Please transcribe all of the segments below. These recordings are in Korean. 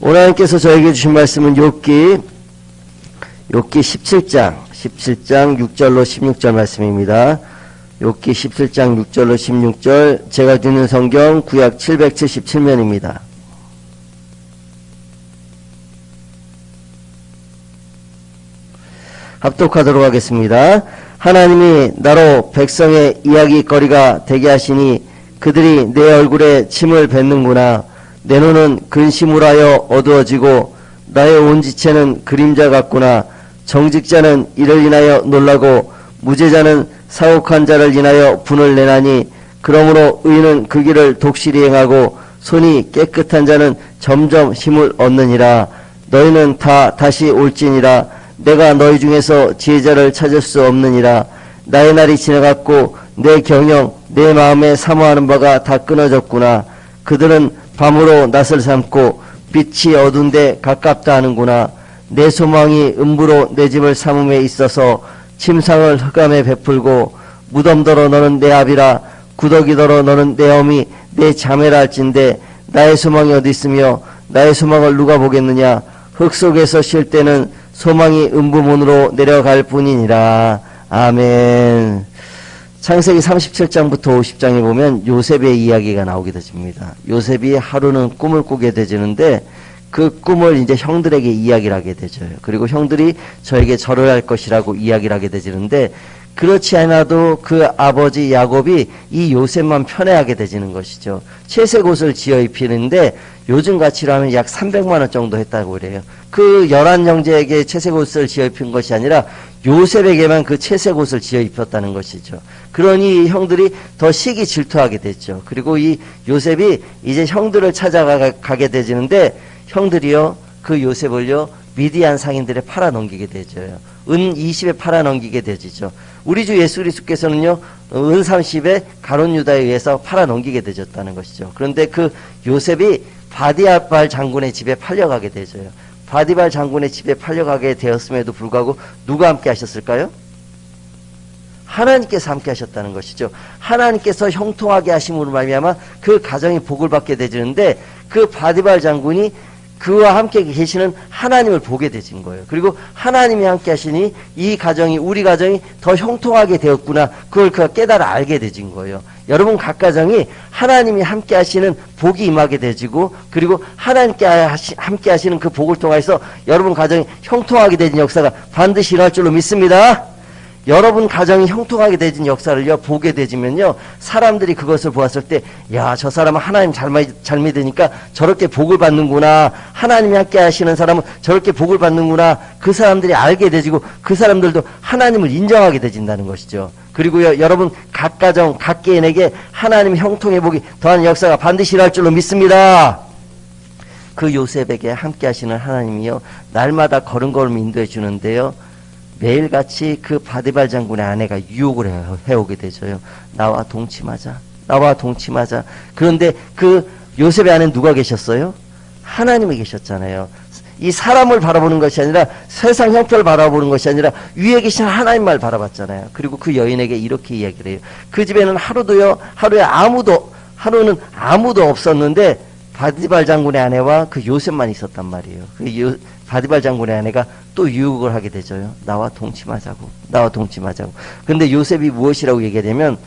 오늘 하나님께서 저에게 주신 말씀은 욥기 욥기 17장 17장 6절로 16절 말씀입니다. 욥기 17장 6절로 16절 제가 듣는 성경 구약 777면입니다. 합독하도록 하겠습니다. 하나님이 나로 백성의 이야기거리가 되게 하시니 그들이 내 얼굴에 침을 뱉는구나. 내 눈은 근심을 하여 어두워지고 나의 온 지체는 그림자 같구나. 정직자는 이를 인하여 놀라고 무죄자는 사옥한 자를 인하여 분을 내나니 그러므로 의인은 그 길을 독실히 행하고 손이 깨끗한 자는 점점 힘을 얻느니라. 너희는 다 다시 올지니라. 내가 너희 중에서 지혜자를 찾을 수 없느니라. 나의 날이 지나갔고 내 경영, 내 마음에 사모하는 바가 다 끊어졌구나. 그들은 밤으로 낯을 삼고 빛이 어두운데 가깝다 하는구나. 내 소망이 음부로 내 집을 삼음에 있어서 침상을 흑암에 베풀고 무덤더러 너는 내 아비라 구더기더러 너는 내 어미 내 자매라 할진대 나의 소망이 어디 있으며 나의 소망을 누가 보겠느냐? 흙 속에서 쉴 때는 소망이 음부문으로 내려갈 뿐이니라. 아멘 창세기 37장부터 50장에 보면 요셉의 이야기가 나오게 되집니다 요셉이 하루는 꿈을 꾸게 되지는데 그 꿈을 이제 형들에게 이야기를 하게 되죠. 그리고 형들이 저에게 절을 할 것이라고 이야기를 하게 되지는데 그렇지 않아도 그 아버지 야곱이 이 요셉만 편애하게 되지는 것이죠. 채색 옷을 지어 입히는데 요즘 가치로 하면 약 300만 원 정도 했다고 그래요. 그 열한 형제에게 채색 옷을 지어 입힌 것이 아니라 요셉에게만 그 채색 옷을 지어 입혔다는 것이죠. 그러니 이 형들이 더 시기 질투하게 됐죠. 그리고 이 요셉이 이제 형들을 찾아가게 되지는데 형들이요 그 요셉을요 미디안 상인들에 팔아 넘기게 되죠. 은 20에 팔아 넘기게 되지죠. 우리 주 예수 그리스도께서는요 은 30에 가론 유다에 의해서 팔아 넘기게 되졌다는 것이죠. 그런데 그 요셉이 바디아발 장군의 집에 팔려가게 되죠. 바디발 장군의 집에 팔려가게 되었음에도 불구하고 누가 함께 하셨을까요? 하나님께서 함께 하셨다는 것이죠. 하나님께서 형통하게 하심으로 말미암아 그 가정이 복을 받게 되지는데 그 바디발 장군이 그와 함께 계시는 하나님을 보게 되진 거예요. 그리고 하나님이 함께 하시니 이 가정이 우리 가정이 더 형통하게 되었구나. 그걸 그가 깨달아 알게 되진 거예요. 여러분 각 가정이 하나님이 함께 하시는 복이 임하게 되지고 그리고 하나님께 하시, 함께 하시는 그 복을 통해서 여러분 가정이 형통하게 되진 역사가 반드시 일어날 줄로 믿습니다. 여러분 가정이 형통하게 되진 역사를요 보게 되지면요 사람들이 그것을 보았을 때 야 저 사람은 하나님 잘, 마- 잘 믿으니까 저렇게 복을 받는구나. 하나님이 함께 하시는 사람은 저렇게 복을 받는구나. 그 사람들이 알게 되지고 그 사람들도 하나님을 인정하게 되진다는 것이죠. 그리고요 여러분 각 가정 각 개인에게 하나님 형통의 복이 더한 역사가 반드시 일어날 줄로 믿습니다. 그 요셉에게 함께 하시는 하나님이요 날마다 걸음걸음 인도해 주는데요 매일같이 그 바디발 장군의 아내가 유혹을 해- 해오게 되죠요. 나와 동침하자. 나와 동침하자. 그런데 그 요셉의 아내는 누가 계셨어요? 하나님이 계셨잖아요. 이 사람을 바라보는 것이 아니라 세상 형편을 바라보는 것이 아니라 위에 계신 하나님만 바라봤잖아요. 그리고 그 여인에게 이렇게 이야기를 해요. 그 집에는 하루도요, 하루에 아무도, 하루는 아무도 없었는데 바디발 장군의 아내와 그 요셉만 있었단 말이에요. 그 요, 바디발 장군의 아내가 또 유혹을 하게 되죠요. 나와 동침하자고. 나와 동침하자고. 근데 요셉이 무엇이라고 얘기하냐면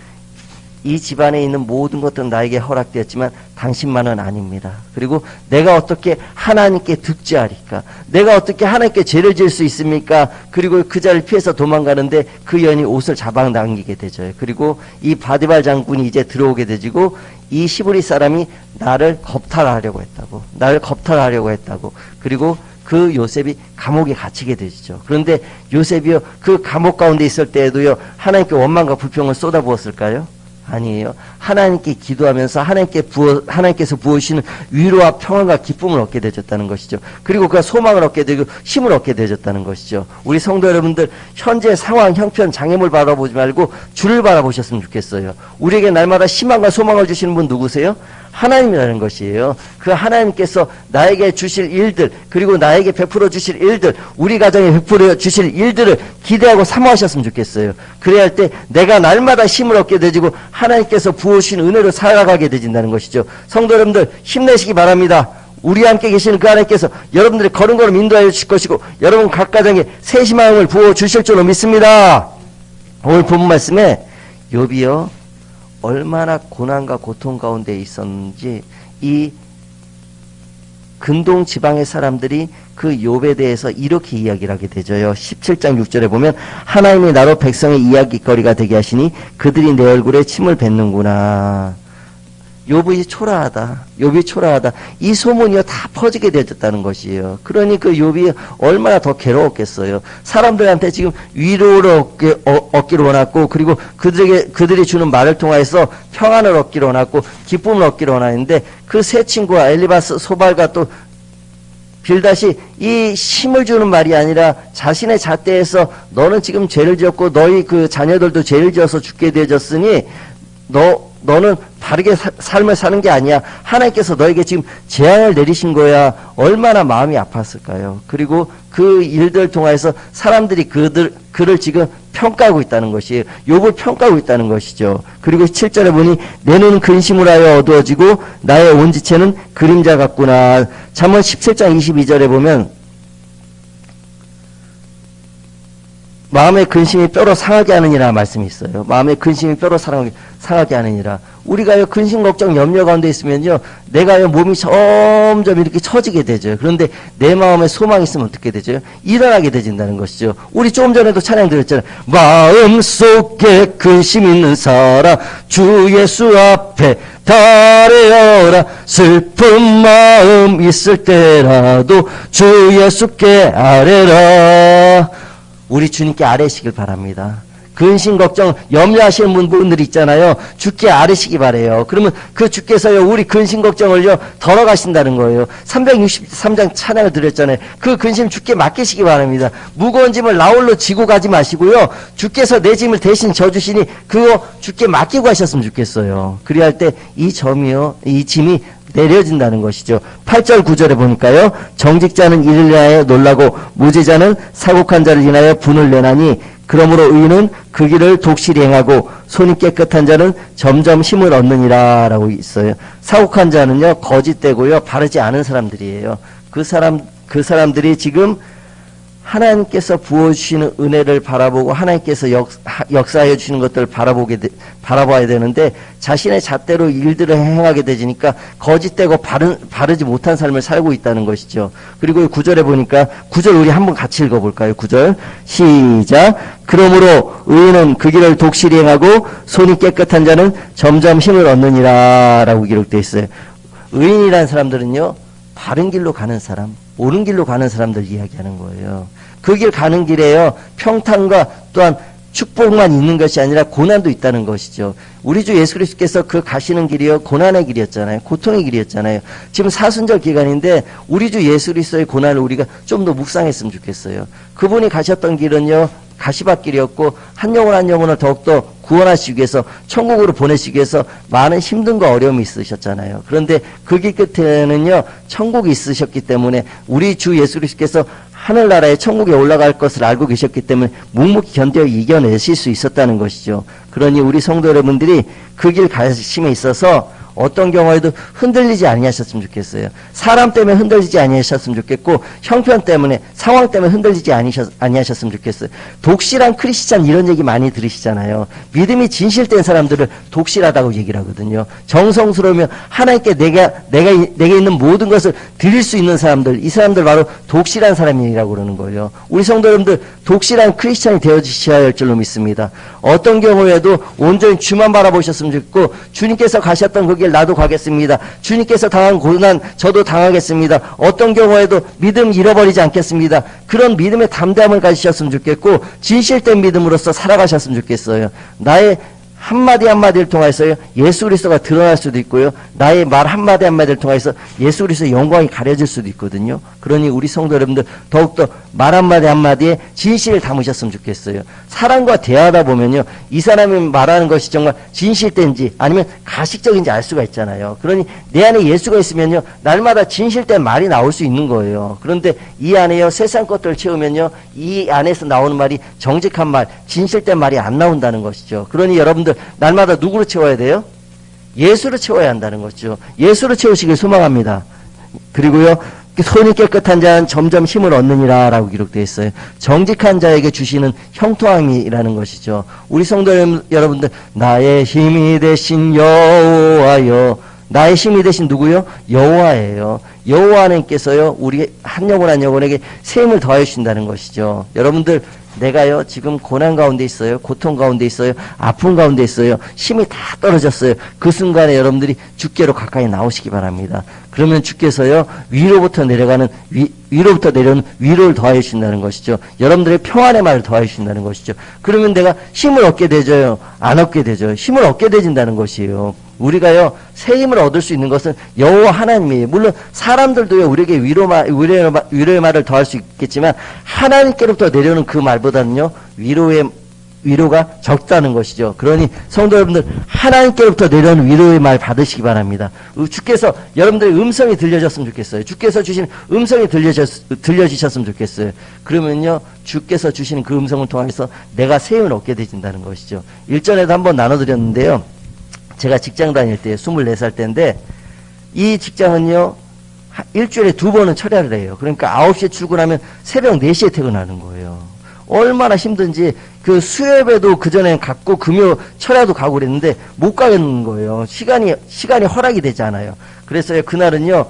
이 집안에 있는 모든 것들은 나에게 허락되었지만 당신만은 아닙니다. 그리고 내가 어떻게 하나님께 득지하리까? 내가 어떻게 하나님께 죄를 지을 수 있습니까? 그리고 그 자를 피해서 도망가는데 그 여인이 옷을 잡아당기게 되죠. 그리고 이 바디발 장군이 이제 들어오게 되지고 이 시브리 사람이 나를 겁탈하려고 했다고. 나를 겁탈하려고 했다고. 그리고 그 요셉이 감옥에 갇히게 되죠. 그런데 요셉이요, 그 감옥 가운데 있을 때에도요, 하나님께 원망과 불평을 쏟아부었을까요? 아니에요. 하나님께 기도하면서 하나님께 부어, 하나님께서 부으시는 위로와 평안과 기쁨을 얻게 되졌다는 것이죠. 그리고 그가 소망을 얻게 되고 힘을 얻게 되졌다는 것이죠. 우리 성도 여러분들 현재 상황, 형편, 장애물 바라보지 말고 주를 바라보셨으면 좋겠어요. 우리에게 날마다 희망과 소망을 주시는 분 누구세요? 하나님이라는 것이에요. 그 하나님께서 나에게 주실 일들, 그리고 나에게 베풀어 주실 일들, 우리 가정에 베풀어 주실 일들을 기대하고 사모하셨으면 좋겠어요. 그래야 할 때 내가 날마다 힘을 얻게 되지고 하나님께서 부으신 은혜로 살아가게 되진다는 것이죠. 성도 여러분들 힘내시기 바랍니다. 우리 함께 계시는 그 하나님께서 여러분들의 걸음걸음 인도하여 주실 것이고 여러분 각 가정에 세시 마음을 부어 주실 줄로 믿습니다. 오늘 본 말씀에 욥이요 얼마나 고난과 고통 가운데 있었는지 이 근동 지방의 사람들이 그 욥에 대해서 이렇게 이야기를 하게 되죠요. 17장 6절에 보면 하나님이 나로 백성의 이야기거리가 되게 하시니 그들이 내 얼굴에 침을 뱉는구나. 욥이 초라하다. 욥이 초라하다. 이 소문이요 다 퍼지게 되었다는 것이에요. 그러니 그 욥이 얼마나 더 괴로웠겠어요. 사람들한테 지금 위로를 얻기, 어, 얻기를 원했고 그리고 그들에게 그들이 주는 말을 통하여서 평안을 얻기를 원했고 기쁨을 얻기를 원하는데 그 세 친구와 엘리바스 소발과 또 빌다시 이 힘을 주는 말이 아니라 자신의 잣대에서 너는 지금 죄를 지었고 너희 그 자녀들도 죄를 지어서 죽게 되어졌으니 너 너는 바르게 사- 삶을 사는 게 아니야. 하나님께서 너에게 지금 재앙을 내리신 거야. 얼마나 마음이 아팠을까요? 그리고 그 일들 통해서 사람들이 그들 그를 지금 평가하고 있다는 것이에요. 욥을 평가하고 있다는 것이죠. 그리고 7절에 보니 내 눈은 근심을 하여 어두워지고 나의 온 지체는 그림자 같구나. 잠언 17장 22절에 보면 마음의 근심이 뼈로 상하게 하느니라 말씀이 있어요. 마음의 근심이 뼈로 상하게, 하느니라. 우리가요, 근심, 걱정, 염려 가운데 있으면요, 내가요, 몸이 점점 이렇게 처지게 되죠. 그런데 내 마음에 소망이 있으면 어떻게 되죠? 일어나게 되진다는 것이죠. 우리 조금 전에도 찬양 드렸잖아요. 마음 속에 근심 있는 사람, 주 예수 앞에 달려라. 슬픈 마음 있을 때라도 주 예수께 아뢰라. 우리 주님께 아뢰시길 바랍니다. 근심 걱정 염려하시는 분- 분들 있잖아요. 주께 아뢰시기 바래요. 그러면 그 주께서요 우리 근심 걱정을요 덜어가신다는 거예요. 363장 찬양을 드렸잖아요. 그 근심 주께 맡기시기 바랍니다. 무거운 짐을 나홀로 지고 가지 마시고요. 주께서 내 짐을 대신 져주시니 그거 주께 맡기고 가셨으면 좋겠어요. 그리할 때 이 점이요 이 짐이 내려진다는 것이죠. 8절 9절에 보니까요. 정직자는 이를 인하여 놀라고 무죄자는 사곡한 자를 인하여 분을 내나니 그러므로 의인은 그 길을 독실히 행하고 손이 깨끗한 자는 점점 힘을 얻느니라 라고 있어요. 사곡한 자는요. 거짓되고요. 바르지 않은 사람들이에요. 그 사람 그 사람들이 지금 하나님께서 부어주시는 은혜를 바라보고 하나님께서 역, 하- 역사해 주시는 것들을 바라보게 되, 바라봐야 되는데 자신의 잣대로 일들을 행하게 되지니까 거짓되고 바른, 바르지 못한 삶을 살고 있다는 것이죠. 그리고 이 구절에 보니까 구절 우리 한번 같이 읽어볼까요? 구절 시작. 그러므로 의인은 그 길을 독실히 행하고 손이 깨끗한 자는 점점 힘을 얻느니라 라고 기록되어 있어요. 의인이라는 사람들은요. 바른 길로 가는 사람, 옳은 길로 가는 사람들 이야기하는 거예요. 그 길 가는 길에요. 평탄과 또한 축복만 있는 것이 아니라 고난도 있다는 것이죠. 우리 주 예수 그리스도께서 그 가시는 길이요. 고난의 길이었잖아요. 고통의 길이었잖아요. 지금 사순절 기간인데 우리 주 예수 그리스도의 고난을 우리가 좀 더 묵상했으면 좋겠어요. 그분이 가셨던 길은요. 가시밭길이었고 한 영혼 한 영혼을 더욱더 구원하시기 위해서 천국으로 보내시기 위해서 많은 힘든과 어려움이 있으셨잖아요. 그런데 그 길 끝에는요 천국이 있으셨기 때문에 우리 주 예수 그리스도께서 하늘나라에 천국에 올라갈 것을 알고 계셨기 때문에 묵묵히 견뎌 이겨내실 수 있었다는 것이죠. 그러니 우리 성도 여러분들이 그 길 가심에 있어서 어떤 경우에도 흔들리지 아니하셨으면 좋겠어요. 사람 때문에 흔들리지 아니하셨으면 좋겠고 형편 때문에 상황 때문에 흔들리지 아니셨, 아니하셨으면 좋겠어요. 독실한 크리스찬 이런 얘기 많이 들으시잖아요. 믿음이 진실된 사람들을 독실하다고 얘기를 하거든요. 정성스러우면 하나님께 내가 내가 이- 내게 있는 모든 것을 드릴 수 있는 사람들 이 사람들 바로 독실한 사람이라고 그러는 거예요. 우리 성도 여러분들 독실한 크리스찬이 되어 주셔야 할 줄로 믿습니다. 어떤 경우에도 온전히 주만 바라보셨으면 좋겠고 주님께서 가셨던 그길 나도 가겠습니다. 주님께서 당한 고난 저도 당하겠습니다. 어떤 경우에도 믿음 잃어버리지 않겠습니다. 그런 믿음의 담대함을 가지셨으면 좋겠고 진실된 믿음으로서 살아가셨으면 좋겠어요. 나의 한마디 한마디를 통해서요 예수 그리스도가 드러날 수도 있고요 나의 말 한마디 한마디를 통해서 예수 그리스도의 영광이 가려질 수도 있거든요. 그러니 우리 성도 여러분들 더욱더 말 한마디 한마디에 진실을 담으셨으면 좋겠어요. 사람과 대화하다 보면요 이 사람이 말하는 것이 정말 진실된지 아니면 가식적인지 알 수가 있잖아요. 그러니 내 안에 예수가 있으면요 날마다 진실된 말이 나올 수 있는 거예요. 그런데 이 안에요 세상 것들을 채우면요 이 안에서 나오는 말이 정직한 말 진실된 말이 안 나온다는 것이죠. 그러니 여러분들 날마다 누구로 채워야 돼요? 예수로 채워야 한다는 거죠. 예수로 채우시길 소망합니다. 그리고요, 손이 깨끗한 자는 점점 힘을 얻느니라 라고 기록되어 있어요. 정직한 자에게 주시는 형통함이라는 것이죠. 우리 성도 여러분들, 나의 힘이 되신 여호와여. 나의 힘이 되신 누구요? 여호와예요. 여호와님께서요, 우리 한 영혼 한 영혼에게 세임을 더해 주신다는 것이죠. 여러분들, 내가요, 지금 고난 가운데 있어요. 고통 가운데 있어요. 아픔 가운데 있어요. 힘이 다 떨어졌어요. 그 순간에 여러분들이 주께로 가까이 나오시기 바랍니다. 그러면 주께서요, 위로부터 내려가는, 위, 위로부터 내려오는 위로를 더하여 주신다는 것이죠. 여러분들의 평안의 말을 더하여 주신다는 것이죠. 그러면 내가 힘을 얻게 되죠. 안 얻게 되죠. 힘을 얻게 되진다는 것이에요. 우리가요 새 힘을 얻을 수 있는 것은 여호와 하나님이에요. 물론 사람들도요 우리에게 위로마 위로의, 마- 위로의 말을 더할 수 있겠지만 하나님께로부터 내려오는 그 말보다는요 위로의 위로가 적다는 것이죠. 그러니 성도 여러분들 하나님께로부터 내려오는 위로의 말 받으시기 바랍니다. 주께서 여러분들의 음성이 들려졌으면 좋겠어요. 주께서 주신 음성이 들려졌, 들려지셨으면 좋겠어요. 그러면요 주께서 주시는 그 음성을 통해서 내가 새 힘을 얻게 되진다는 것이죠. 일전에도 한번 나눠드렸는데요. 제가 직장 다닐 때 24살 때인데 이 직장은요 하- 일주일에 두 번은 철야를 해요. 그러니까 9시에 출근하면 새벽 4시에 퇴근하는 거예요. 얼마나 힘든지 그 수협에도 그전엔 갔고 금요 철야도 가고 그랬는데 못 가겠는 거예요. 시간이 시간이 허락이 되지 않아요. 그래서 그날은요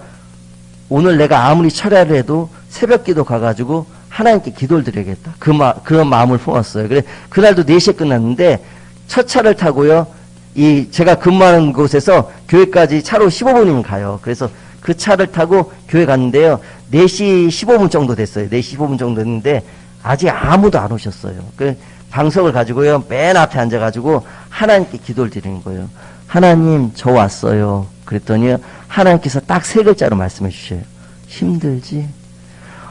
오늘 내가 아무리 철야를 해도 새벽 기도 가가지고 하나님께 기도를 드려야겠다. 그 마, 그런 마음을 품었어요. 그래, 그날도 4시에 끝났는데 첫 차를 타고요. 이, 제가 근무하는 곳에서 교회까지 차로 15분이면 가요. 그래서 그 차를 타고 교회 갔는데요. 4시 15분 정도 됐어요. 4시 15분 정도 됐는데 아직 아무도 안 오셨어요. 그 방석을 가지고요. 맨 앞에 앉아 가지고 하나님께 기도를 드리는 거예요. 하나님, 저 왔어요. 그랬더니 하나님께서 딱 세 글자로 말씀해 주셔요. 힘들지?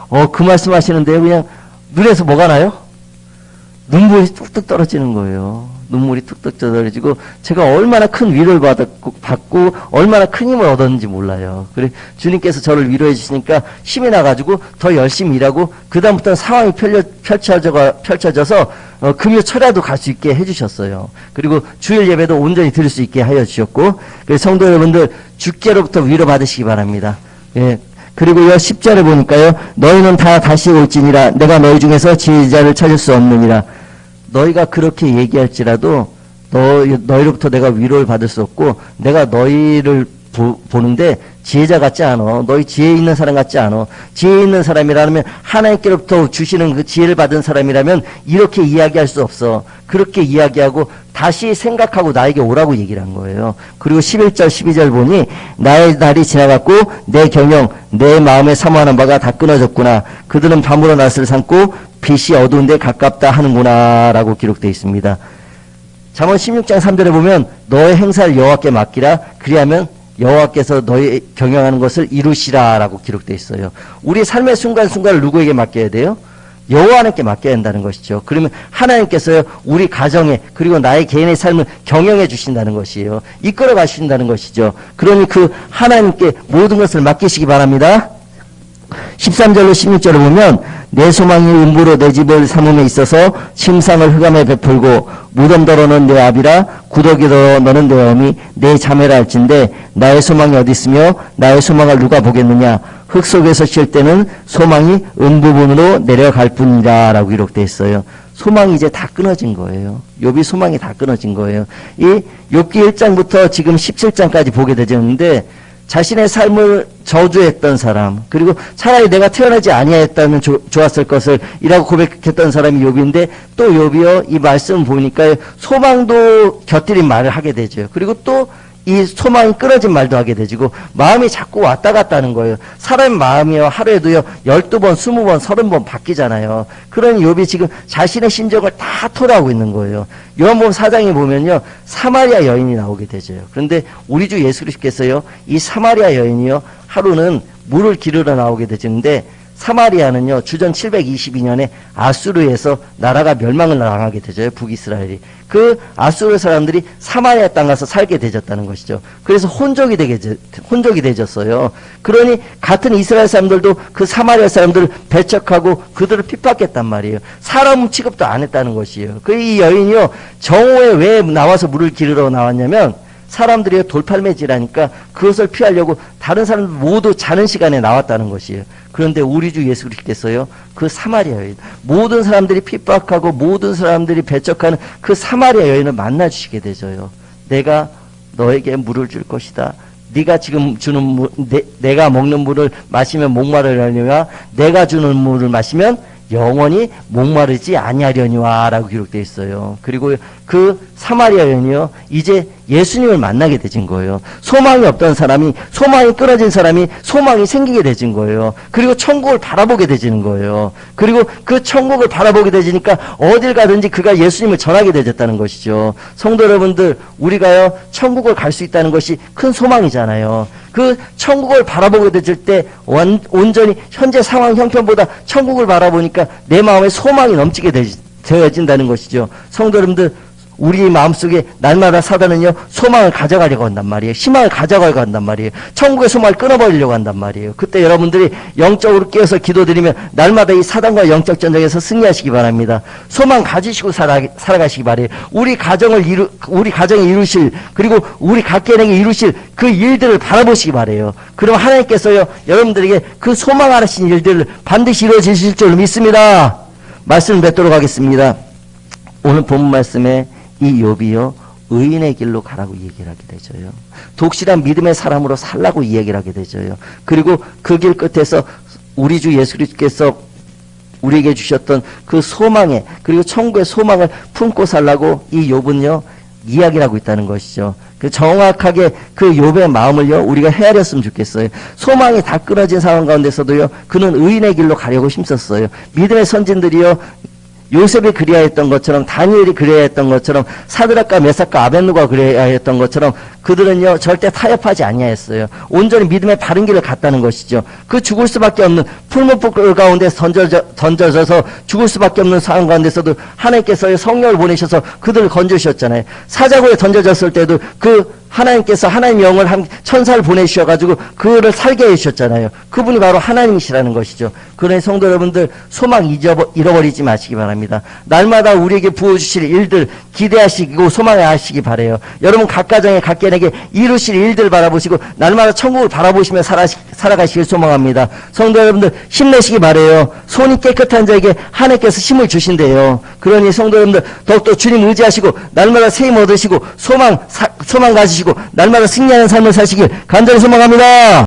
어, 그 말씀 하시는데요. 그냥 눈에서 뭐가 나요? 눈물이 뚝뚝 떨어지는 거예요. 눈물이 뚝뚝 떨어지고 제가 얼마나 큰 위로를 받았고, 받고 얼마나 큰 힘을 얻었는지 몰라요. 그래 주님께서 저를 위로해 주시니까 힘이 나가지고 더 열심히 일하고 그 다음부터 상황이 펼려, 펼쳐져 펼쳐져서 어, 금요 철야도 갈 수 있게 해주셨어요. 그리고 주일 예배도 온전히 들을 수 있게 하여 주셨고 그래서 성도 여러분들 주께로부터 위로 받으시기 바랍니다. 예, 그리고요, 10절에 보니까요, 너희는 다 다시 올지니라, 내가 너희 중에서 지혜자를 찾을 수 없느니라. 너희가 그렇게 얘기할지라도, 너, 너희로부터 내가 위로를 받을 수 없고, 내가 너희를 보, 보는데, 지혜자 같지 않아. 너희 지혜 있는 사람 같지 않아. 지혜 있는 사람이라면, 하나님께로부터 주시는 그 지혜를 받은 사람이라면, 이렇게 이야기할 수 없어. 그렇게 이야기하고, 다시 생각하고 나에게 오라고 얘기를 한 거예요. 그리고 11절, 12절 보니 나의 날이 지나갔고 내 경영, 내 마음에 사모하는 바가 다 끊어졌구나. 그들은 밤으로 낯을 삼고 빛이 어두운 데 가깝다 하는구나 라고 기록되어 있습니다. 잠언 16장 3절에 보면 너의 행사를 여호와께 맡기라 그리하면 여호와께서 너희 경영하는 것을 이루시라 라고 기록되어 있어요. 우리 삶의 순간순간을 누구에게 맡겨야 돼요? 여호와 하나님께 맡겨야 한다는 것이죠. 그러면 하나님께서요 우리 가정에 그리고 나의 개인의 삶을 경영해 주신다는 것이에요. 이끌어 가신다는 것이죠. 그러니 그 하나님께 모든 것을 맡기시기 바랍니다. 13절로 16절을 보면 내 소망이 음부로 내 집을 삼음에 있어서 침상을 흑암에 베풀고 무덤더러는 내 아비라 구더기더러 너는 내 어미 내 자매라 할진데 나의 소망이 어디 있으며 나의 소망을 누가 보겠느냐 흙 속에서 쉴 때는 소망이 음부분으로 내려갈 뿐이라 라고 기록되어 있어요. 소망이 이제 다 끊어진 거예요. 욥이 소망이 다 끊어진 거예요. 이 욥기 1장부터 지금 17장까지 보게 되졌는데 자신의 삶을 저주했던 사람 그리고 차라리 내가 태어나지 아니하였다면 조- 좋았을 것을 이라고 고백했던 사람이 욥인데 또 욥이요 이 말씀 보니까 소망도 곁들인 말을 하게 되죠. 그리고 또 이 소망이 끊어진 말도 하게 되지고 마음이 자꾸 왔다 갔다 하는 거예요. 사람 마음이요 하루에도요 12번 20번 30번 바뀌잖아요. 그런 욥이 지금 자신의 심정을 다 토로하고 있는 거예요. 요한복음 4장에 보면요 사마리아 여인이 나오게 되죠. 그런데 우리 주 예수 그리스도께서요 이 사마리아 여인이요 하루는 물을 기르러 나오게 되는데 사마리아는요 주전 722년에 아수르에서 나라가 멸망을 당하게 되죠 북이스라엘이. 그 아수르 사람들이 사마리아 땅 가서 살게 되졌다는 것이죠. 그래서 혼족이 되게 되- 혼족이 되졌어요. 그러니 같은 이스라엘 사람들도 그 사마리아 사람들을 배척하고 그들을 핍박했단 말이에요. 사람 취급도 안 했다는 것이에요. 그 이 여인이요 정오에 왜 나와서 물을 기르러 나왔냐면 사람들이 돌팔매질하니까 그것을 피하려고 다른 사람들 모두 자는 시간에 나왔다는 것이에요. 그런데 우리 주 예수 그리스도께서요 그 사마리아 여인 모든 사람들이 핍박하고 모든 사람들이 배척하는 그 사마리아 여인을 만나 주시게 되죠요. 내가 너에게 물을 줄 것이다. 네가 지금 주는 물, 내, 가 먹는 물을 마시면 목마르려니와 내가 주는 물을 마시면 영원히 목마르지 아니하려니와라고 기록되어 있어요. 그리고 그 사마리아 여인이요 이제 예수님을 만나게 되진 거예요. 소망이 없던 사람이 소망이 끊어진 사람이 소망이 생기게 되진 거예요. 그리고 천국을 바라보게 되지는 거예요. 그리고 그 천국을 바라보게 되지니까 어딜 가든지 그가 예수님을 전하게 되졌다는 것이죠. 성도 여러분들 우리가요 천국을 갈 수 있다는 것이 큰 소망이잖아요. 그 천국을 바라보게 되질 때 온, 온전히 현재 상황 형편보다 천국을 바라보니까 내 마음에 소망이 넘치게 되, 되어진다는 것이죠. 성도 여러분들 우리 마음속에 날마다 사단은요 소망을 가져가려고 한단 말이에요. 희망을 가져가려고 한단 말이에요. 천국의 소망을 끊어버리려고 한단 말이에요. 그때 여러분들이 영적으로 깨어서 기도드리면 날마다 이 사단과 영적 전쟁에서 승리하시기 바랍니다. 소망 가지시고 살아, 살아가시기 바래요. 우리 가정을 이루 우리 가정에 이루실 그리고 우리 각계에게 이루실 그 일들을 바라보시기 바래요. 그럼 하나님께서요 여러분들에게 그 소망 하신 일들을 반드시 이루어지실 줄 믿습니다. 말씀 뵙도록 하겠습니다. 오늘 본 말씀에 이 욥이요 의인의 길로 가라고 얘기를 하게 되죠요. 독실한 믿음의 사람으로 살라고 이야기를 하게 되죠요. 그리고 그 길 끝에서 우리 주 예수 그리스도께서 우리에게 주셨던 그 소망에 그리고 천국의 소망을 품고 살라고 이 욥은요 이야기를 하고 있다는 것이죠. 그 정확하게 그 욥의 마음을요 우리가 헤아렸으면 좋겠어요. 소망이 다 끊어진 상황 가운데서도요 그는 의인의 길로 가려고 힘썼어요. 믿음의 선진들이요 요셉이 그래야 했던 것처럼 다니엘이 그래야 했던 것처럼 사드락과 메삭과 아벤누가 그래야 했던 것처럼 그들은요 절대 타협하지 아니하였어요. 온전히 믿음의 바른 길을 갔다는 것이죠. 그 죽을 수밖에 없는 풀무불 가운데 던져져, 던져져서 죽을 수밖에 없는 상황 가운데서도 하나님께서 성령을 보내셔서 그들을 건져주셨잖아요. 사자고에 던져졌을 때도 그 하나님께서 하나님 영을 한 천사를 보내주셔가지고 그를 살게 해주셨잖아요. 그분이 바로 하나님이시라는 것이죠. 그러니 성도 여러분들 소망 잊어버, 잃어버리지 마시기 바랍니다. 날마다 우리에게 부어주실 일들 기대하시고 소망하시기 바래요. 여러분 각 가정에 각 개에게 이루실 일들 바라보시고 날마다 천국을 바라보시며 살아, 살아가시길 소망합니다. 성도 여러분들 힘내시기 바래요. 손이 깨끗한 자에게 하나님께서 힘을 주신대요. 그러니 성도 여러분들 더욱더 주님 의지하시고 날마다 새힘 얻으시고 소망 사, 소망 가지시고 날마다 승리하는 삶을 사시길 간절히 소망합니다.